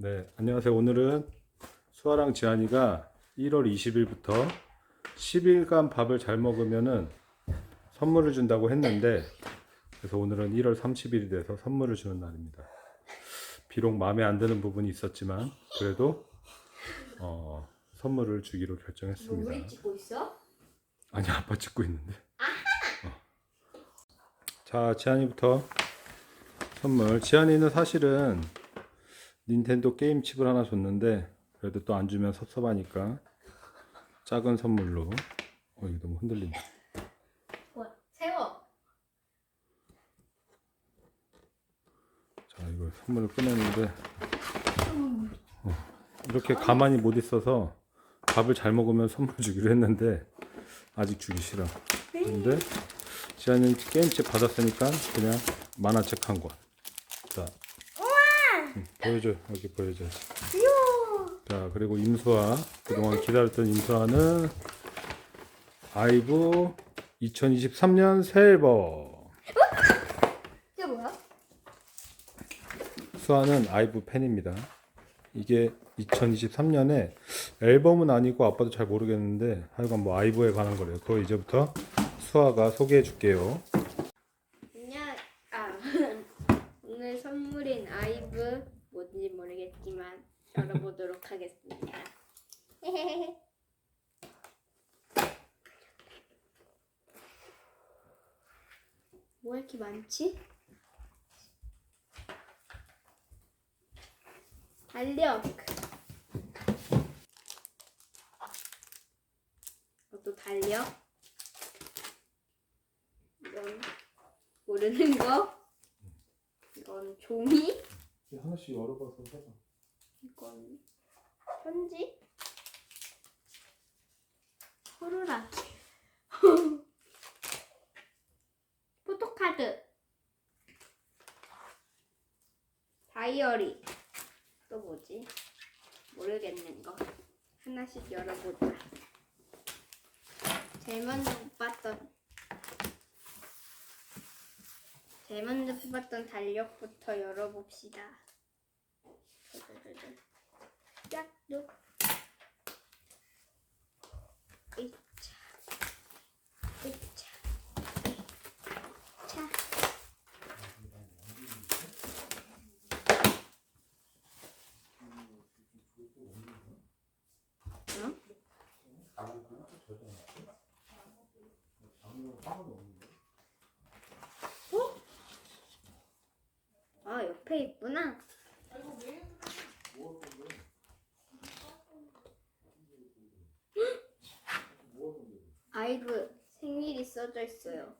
네, 안녕하세요. 오늘은 수아랑 지안이가 1월 20일부터 10일간 밥을 잘 먹으면은 선물을 준다고 했는데 그래서 오늘은 1월 30일이 돼서 선물을 주는 날입니다. 비록 마음에 안 드는 부분이 있었지만 그래도 어, 선물을 주기로 뭐 결정했습니다. 우리 찍고 있어? 아니 아빠 찍고 있는데. 어. 자 지안이부터 선물. 지안이는 사실은 닌텐도 게임 칩을 하나 줬는데 그래도 또 안 주면 섭섭하니까 작은 선물로. 어 이거 너무 흔들린다. 뭐 세워. 자 이거 선물을 꺼냈는데 어, 이렇게 가만히 못 있어서 밥을 잘 먹으면 선물 주기로 했는데 아직 주기 싫어. 근데 지안이는 게임집 받았으니까 그냥 만화책 한 권. 자, 응, 보여줘 여기 보여줘야지. 자 그리고 임수아 그동안 기다렸던 임수아는 아이브 2023년 새 앨범. 이게 뭐야? 수아는 아이브 팬입니다. 이게 2023년에 앨범은 아니고 아빠도 잘 모르겠는데 하여간 뭐 아이브에 관한 거래요. 그거 이제부터 수아가 소개해 줄게요. 안녕. 아 오늘 선물인 아이브 뭔지 모르겠지만 열어보도록 하겠습니다. 뭐 이렇게 많지? 달력. 이것도 달력. 이건 모르는 거. 이건 종이. 하나씩 열어봐서 해봐. 이건 편지. 호루라기. 포토카드. 다이어리. 또 뭐지? 모르겠는 거. 하나씩 열어보자. 제일 먼저 뽑았던 제일 먼저 뽑았던 달력부터 열어봅시다. 짝둑. 이차. 이차. 차. 응? 어? 아 옆에 있구나. 아이브 생일이 써져 있어요.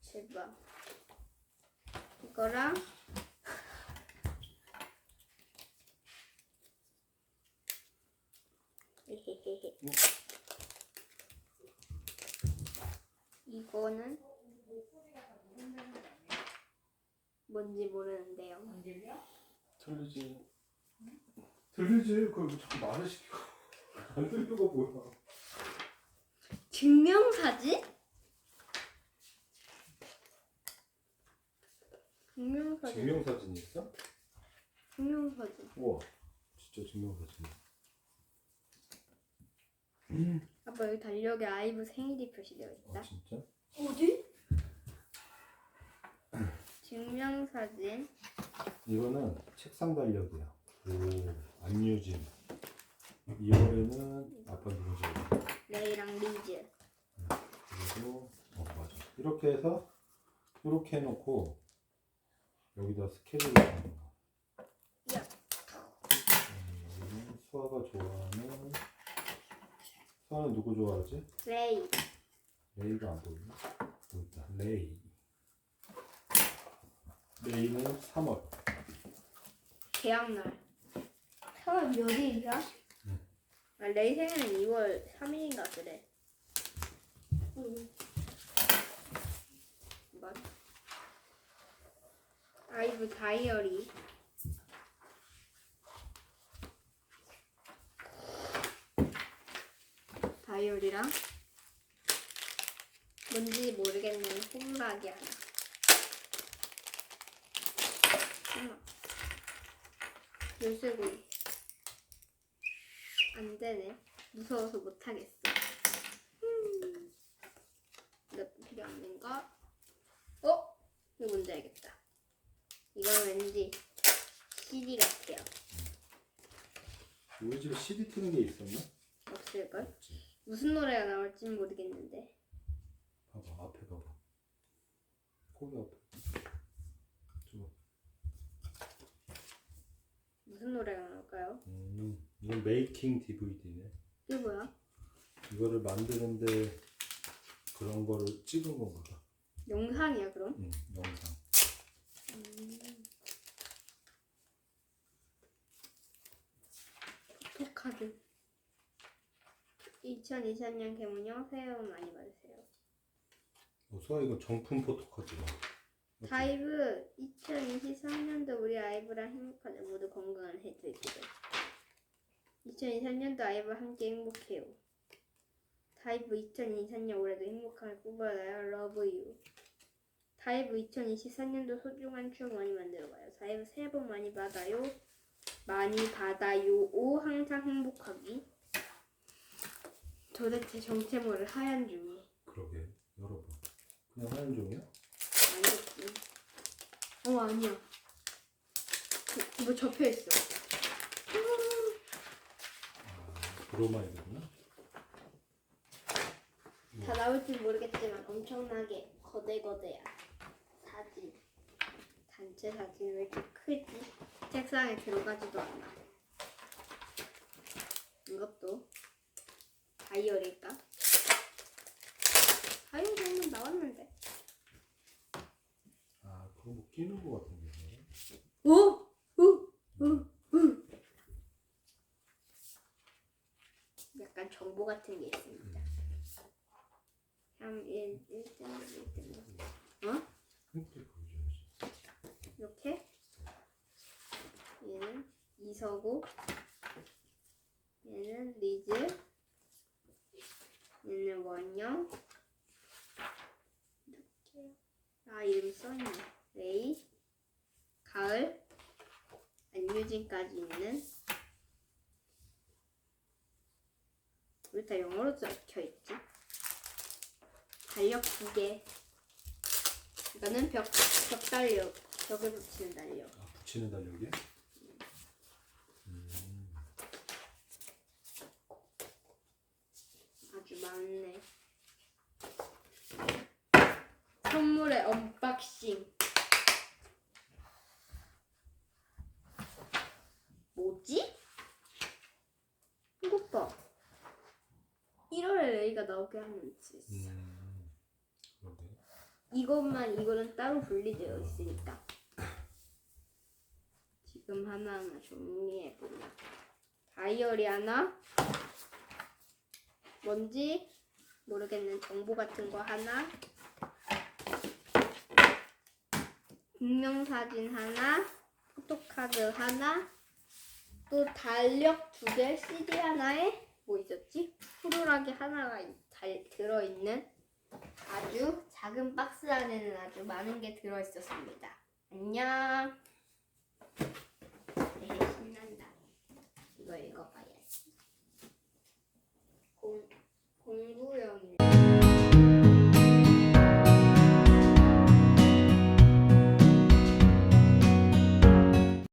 제발. 이거랑 이거는 뭔지 모르는데요. 들리지. 들리지. 그걸 왜 자꾸 말을 시키고. 안 들리가 뭐야. 증명사진? 증명사진. 증명사진이 있어? 증명사진. 우와. 진짜 증명사진. 아빠 여기 달력에 아이브 생일이 표시되어 아 있다. 진짜? 어디? 증명사진. 이거는 책상 달력이야. 오, 안유진. 2월에는 아빠 누구지? 레이랑 리즈. 그리고 어 맞아. 이렇게 해서 이렇게 해놓고 여기다 스케줄을 거. 야. 음, 여기는 수아가 좋아하는 수아는 누구 좋아하지? 레이. 레이가 안 보이네. 여기 있다. 레이. 레이는 3월. 계약날. 3월 몇 일이야? 응. 아, 레이 생일은 2월 3일인가 그래. 맞. 아이브 다이어리. 다이어리랑 뭔지 모르겠는 호루라기 하나. 하나. 열쇠고리. 안 되네. 무서워서 못 하겠어. 음. 이것도 필요 없는 거. 어? 이거 뭔지 알겠다. 이건 왠지 CD 같아요. 우리 집에 CD 트는 게 있었나? 없을걸? 없지. 무슨 노래가 나올진 모르겠는데. 봐봐 앞에 봐봐. 거기 앞에. 저. 무슨 노래가 나올까요? 음, 이건 메이킹 DVD네. 이게 뭐야? 이거를 만드는데 그런 거를 찍은 건가 봐. 영상이야 그럼? 응, 영상. 음. 포토카드 2023년 개문형 새해 복 많이 받으세요. 어, 수아 이거 정품 포토카드야. 맞지? 다이브 2023년도 우리 아이브랑 행복하자 모두 건강한 해 되기를 2023년도 아이브와 함께 행복해요. 다이브 2023년 올해도 행복하게 꾸며요. 러브 유 다이브 2024년도 소중한 추억 많이 만들어가요. 다이브 새해 복 많이 받아요. 많이 받아요. 오 항상 행복하기 도대체 정체모를 하얀 중이 그러게 열어봐. 그냥 하얀 종이야? 아니겠지. 어 아니야. 그, 이거 접혀 있어. 아, 브로마이드구나. 다 나올지 모르겠지만 엄청나게 거대거대야. 사진. 단체 사진 왜 이렇게 크지? 책상에 들어가지도 않아. 이것도 다이어리일까? 다이어리는 나왔는데. 아, 그거 뭐 끼는 거 같은데. 오! 우! 우! 우! 약간 정보 같은 게 있습니다. 3, 1, 1등, 1등. 어? 보여줘야지. 이렇게. 얘는 이서구. 얘는 리즈. 원영. 이렇게. 아, 이름 써있네. 레이. 가을. 안유진까지 있는. 왜 다 영어로 적혀 있지? 달력 두 개. 이거는 벽, 벽 달력. 벽에 붙이는 달력. 아, 붙이는 달력이야? 음, 아주 많네. 선물의 언 박싱. 뭐지? 이것 봐. 1월에 레이가 나오게 하면 있어. 음. 이것만 이거는 따로 분리되어 있으니까. 지금 하나하나 정리해 보면 다이어리 하나, 뭔지 모르겠는 정보 같은 거 하나, 증명사진 하나, 포토카드 하나, 또 달력 두 개, CD 하나에 뭐 있었지? 푸르락이 하나가 잘 들어있는 아주 작은 박스 안에는 아주 많은 게 들어있었습니다. 안녕. 네, 신난다. 이거 읽어봐야지. 공, 공부용이